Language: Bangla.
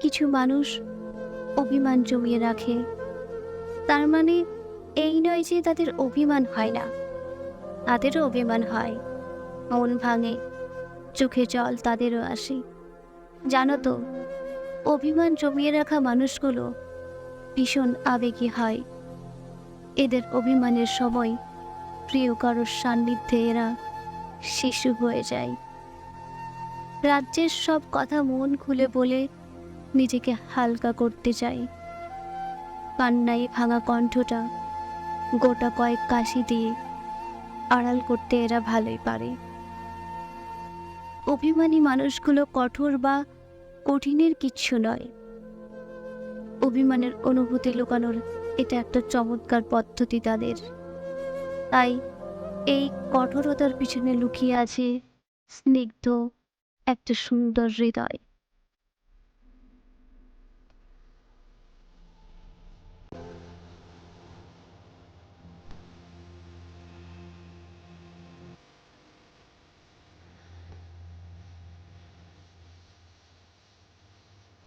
কিছু মানুষ অভিমান জমিয়ে রাখে। তার মানে এই নয় যে তাদের অভিমান হয় না। তাদেরও অভিমান হয়। মন ভাঙে, চোখে জল তাদেরও আসে। জানো তো, অভিমান জমিয়ে রাখা মানুষগুলো ভীষণ আবেগী হয়। এদের অভিমানের সময় প্রিয় কারোর সান্নিধ্যে এরা শিশু হয়ে যায়। রাজ্যের সব কথা মন খুলে বলে নিজেকে হালকা করতে চাই। কান্নাই ভাঙা কণ্ঠটা গোটা কয়েক কাশি দিয়ে আড়াল করতে এরা ভালোই পারে। অভিমানী মানুষগুলো কঠোর বা কঠিনের কিচ্ছু নয়। অভিমানের অনুভূতি লুকানোর এটা একটা চমৎকার পদ্ধতি তাদের। তাই এই কঠোরতার পিছনে লুকিয়ে আছে স্নিগ্ধ একটা সুন্দর হৃদয়।